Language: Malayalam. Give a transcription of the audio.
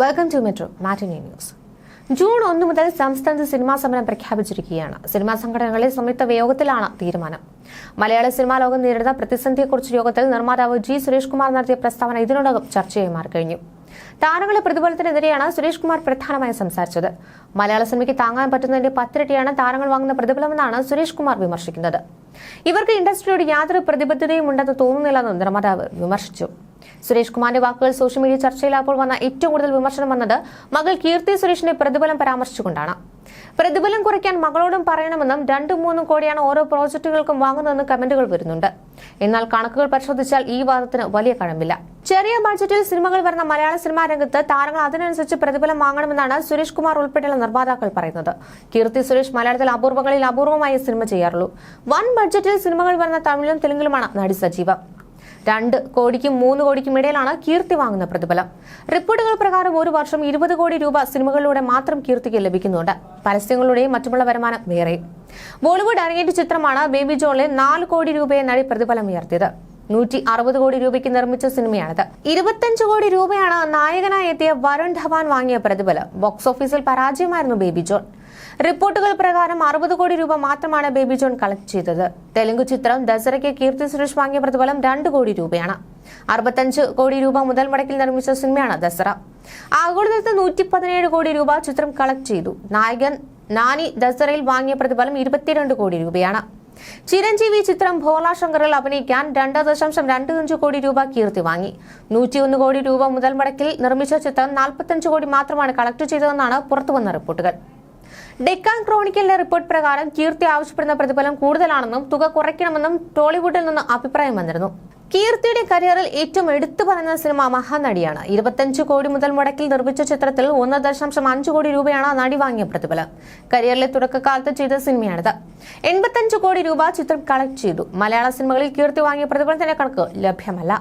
Welcome to metro matinee news June ഒന്ന് മുതൽ സംസ്ഥാനത്ത് സിനിമാ സമരം പ്രഖ്യാപിച്ചിരിക്കുകയാണ്. സിനിമാ സംഘടനകളിലെ സംയുക്ത യോഗത്തിലാണ് തീരുമാനം. മലയാള സിനിമാ ലോകം നേരിടുന്ന പ്രതിസന്ധിയെക്കുറിച്ച് യോഗത്തിൽ നിർമ്മാതാവ് ജി സുരേഷ് കുമാർ നടത്തിയ പ്രസ്താവന ഇതിനോടകം ചർച്ചയായി മാറിക്കഴിഞ്ഞു താരങ്ങളുടെ പ്രതിഫലത്തിനെതിരെയാണ് സുരേഷ് കുമാർ പ്രധാനമായും സംസാരിച്ചത്. മലയാള സിനിമയ്ക്ക് താങ്ങാൻ പറ്റുന്നതിന്റെ പത്തിരട്ടിയാണ് താരങ്ങൾ വാങ്ങുന്ന പ്രതിഫലമെന്നാണ് സുരേഷ് കുമാർ വിമർശിക്കുന്നത്. ഇവർക്ക് ഇൻഡസ്ട്രിയോട് യാതൊരു പ്രതിബദ്ധതയും ഉണ്ടെന്ന് തോന്നുന്നില്ലെന്നും നിർമ്മാതാവ് വിമർശിച്ചു. സുരേഷ് കുമാറിന്റെ വാക്കുകൾ സോഷ്യൽ മീഡിയ ചർച്ചയിൽ അപ്പോൾ വന്ന ഏറ്റവും കൂടുതൽ വിമർശനം വന്നത് മകൾ കീർത്തി സുരേഷിന്റെ പ്രതിഫലം പരാമർശിച്ചുകൊണ്ടാണ്. പ്രതിഫലം കുറയ്ക്കാൻ മകളോടും പറയണമെന്നും രണ്ടും മൂന്നും കോടിയാണ് ഓരോ പ്രോജക്റ്റുകൾക്കും വാങ്ങുന്നതെന്ന് കമന്റുകൾ വരുന്നുണ്ട്. എന്നാൽ കണക്കുകൾ പരിശോധിച്ചാൽ ഈ വാദത്തിന് വലിയ കഴമ്പില്ല. ചെറിയ ബഡ്ജറ്റിൽ സിനിമകൾ വരുന്ന മലയാള സിനിമാ രംഗത്ത് താരങ്ങൾ അതിനനുസരിച്ച് പ്രതിഫലം വാങ്ങണമെന്നാണ് സുരേഷ് കുമാർ ഉൾപ്പെടെയുള്ള നിർമ്മാതാക്കൾ പറയുന്നത്. കീർത്തി സുരേഷ് മലയാളത്തിൽ അപൂർവങ്ങളിൽ അപൂർവമായി സിനിമ ചെയ്യാറുള്ളൂ. വൻ ബഡ്ജറ്റിൽ സിനിമകൾ വരുന്ന തമിഴിലും തെലുങ്കിലുമാണ് നടി സജീവം. രണ്ട് കോടിക്കും മൂന്ന് കോടിക്കും ഇടയിലാണ് കീർത്തി വാങ്ങുന്ന പ്രതിഫലം. റിപ്പോർട്ടുകൾ പ്രകാരം ഒരു വർഷം ഇരുപത് കോടി രൂപ സിനിമകളിലൂടെ മാത്രം കീർത്തിക്ക് ലഭിക്കുന്നുണ്ട്. പരസ്യങ്ങളുടെയും മറ്റുമുള്ള വരുമാനം വേറെ ബോളിവുഡ് അരങ്ങേറ്റ ചിത്രമാണ് ബേബി ജോളിൽ നാല് കോടി രൂപയെ നടി പ്രതിഫലം ഉയർത്തിയത്. നൂറ്റി അറുപത് കോടി രൂപയ്ക്ക് നിർമ്മിച്ച സിനിമയാണിത്. ഇരുപത്തഞ്ച് കോടി രൂപയാണ് നായകനായി എത്തിയ വരുൺ ധവാൻ വാങ്ങിയ പ്രതിഫലം. ബോക്സ് ഓഫീസിൽ പരാജയമായിരുന്നു ബേബി ജോൺ. റിപ്പോർട്ടുകൾ പ്രകാരം അറുപത് കോടി രൂപ മാത്രമാണ് ബേബി ജോൺ കളക്ട് ചെയ്തത്. തെലുങ്ക് ചിത്രം ദസറയ്ക്ക് കീർത്തി സുരേഷ് വാങ്ങിയ പ്രതിഫലം രണ്ട് കോടി രൂപയാണ്. അറുപത്തഞ്ച് കോടി രൂപ മുതൽ മുടക്കിൽ നിർമ്മിച്ച സിനിമയാണ് ദസറ. ആഗോളതലത്തിൽ നൂറ്റി പതിനേഴ് കോടി രൂപ ചിത്രം കളക്ട് ചെയ്തു. നായകൻ നാനി ദസറയിൽ വാങ്ങിയ പ്രതിഫലം ഇരുപത്തിരണ്ട് കോടി രൂപയാണ്. ചിരഞ്ജീവി ചിത്രം ഭോല ശങ്കറിൽ അഭിനയിക്കാൻ രണ്ട് ദശാംശം രണ്ട് അഞ്ച് കോടി രൂപ കീർത്തി വാങ്ങി. നൂറ്റിയൊന്ന് കോടി രൂപ മുതൽ മുടക്കിൽ നിർമ്മിച്ച ചിത്രം നാൽപ്പത്തഞ്ച് കോടി മാത്രമാണ് കളക്ട് ചെയ്തതെന്നാണ് പുറത്തുവന്ന റിപ്പോർട്ടുകൾ. ഡെക്കാൻ ക്രോണിക്കലിന്റെ റിപ്പോർട്ട് പ്രകാരം കീർത്തി ആവശ്യപ്പെടുന്ന പ്രതിഫലം കൂടുതലാണെന്നും തുക കുറയ്ക്കണമെന്നും ടോളിവുഡിൽ നിന്ന് അഭിപ്രായം വന്നിരുന്നു. കീർത്തിയുടെ കരിയറിൽ ഏറ്റവും എടുത്തു പറയുന്ന സിനിമ മഹാനടിയാണ്. ഇരുപത്തഞ്ച് കോടി മുതൽ മുടക്കിൽ നിർമ്മിച്ച ചിത്രത്തിൽ ഒന്ന് ദശാംശം അഞ്ച് കോടി രൂപയാണ് നടി വാങ്ങിയ പ്രതിഫലം. കരിയറിലെ തുടക്കകാലത്ത് ചെയ്ത സിനിമയാണിത്. എൺപത്തഞ്ച് കോടി രൂപ ചിത്രം കളക്ട് ചെയ്തു. മലയാള സിനിമകളിൽ കീർത്തി വാങ്ങിയ പ്രതിഫലത്തിന്റെ കണക്ക് ലഭ്യമല്ല.